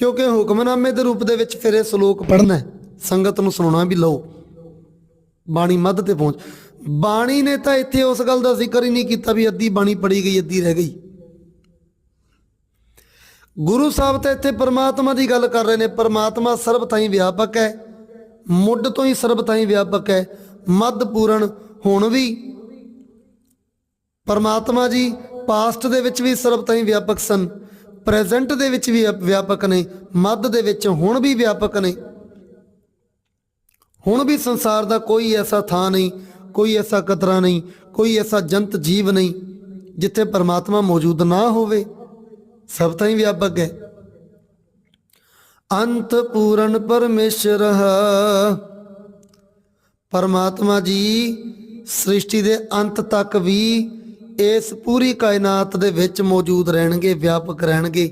ਕਿਉਂਕਿ ਹੁਕਮਨਾਮੇ ਦੇ ਰੂਪ ਦੇ ਵਿੱਚ ਫਿਰ ਇਹ ਸ਼ਲੋਕ ਪੜ੍ਹਨਾ ਹੈ। ਸੰਗਤ ਨੂੰ ਸੁਣਾਉਣਾ ਵੀ ਲਓ। ਬਾਣੀ ਮੱਧ ਤੇ ਪਹੁੰਚ। ਬਾਣੀ ਨੇ ਤਾਂ ਇੱਥੇ ਉਸ ਗੱਲ ਦਾ ਜ਼ਿਕਰ ਹੀ ਨਹੀਂ ਕੀਤਾ ਵੀ ਅੱਧੀ ਬਾਣੀ ਪੜੀ ਗਈ, ਅੱਧੀ ਰਹਿ ਗਈ। ਗੁਰੂ ਸਾਹਿਬ ਤਾਂ ਇੱਥੇ ਪਰਮਾਤਮਾ ਦੀ ਗੱਲ ਕਰ ਰਹੇ ਨੇ। ਪਰਮਾਤਮਾ ਸਰਬ ਥਾਈ ਵਿਆਪਕ ਹੈ। ਮੁੱਢ ਤੋਂ ਹੀ ਸਰਬ ਥਾਈ ਵਿਆਪਕ ਹੈ। ਮੱਧ ਪੂਰਨ ਹੁਣ ਵੀ। ਪਰਮਾਤਮਾ ਜੀ ਪਾਸਟ ਦੇ ਵਿੱਚ ਵੀ ਸਰਬ ਥਾਈ ਵਿਆਪਕ ਸਨ। ਪ੍ਰੈਜ਼ੈਂਟ ਦੇ ਵਿੱਚ ਵੀ ਵਿਆਪਕ ਨੇ, ਮੱਧ ਦੇ ਵਿੱਚ ਹੁਣ ਵੀ ਵਿਆਪਕ ਨੇ। ਹੁਣ ਵੀ ਸੰਸਾਰ ਦਾ ਕੋਈ ਐਸਾ ਥਾਂ ਨਹੀਂ, ਕੋਈ ਐਸਾ ਕਤਰਾ ਨਹੀਂ, ਕੋਈ ਐਸਾ ਜੰਤ ਜੀਵ ਨਹੀਂ, ਜਿੱਥੇ ਪਰਮਾਤਮਾ ਮੌਜੂਦ ਨਾ ਹੋਵੇ। ਸਭ ਤਾਂ ਹੀ ਵਿਆਪਕ ਹੈ। ਅੰਤ ਪੂਰਨ ਪਰਮੇਸ਼ਰ ਪਰਮਾਤਮਾ ਜੀ, ਸ੍ਰਿਸ਼ਟੀ ਦੇ ਅੰਤ ਤੱਕ ਵੀ ਇਸ ਪੂਰੀ ਕਾਇਨਾਤ ਦੇ ਵਿੱਚ ਮੌਜੂਦ ਰਹਿਣਗੇ ਵਿਆਪਕ ਰਹਿਣਗੇ।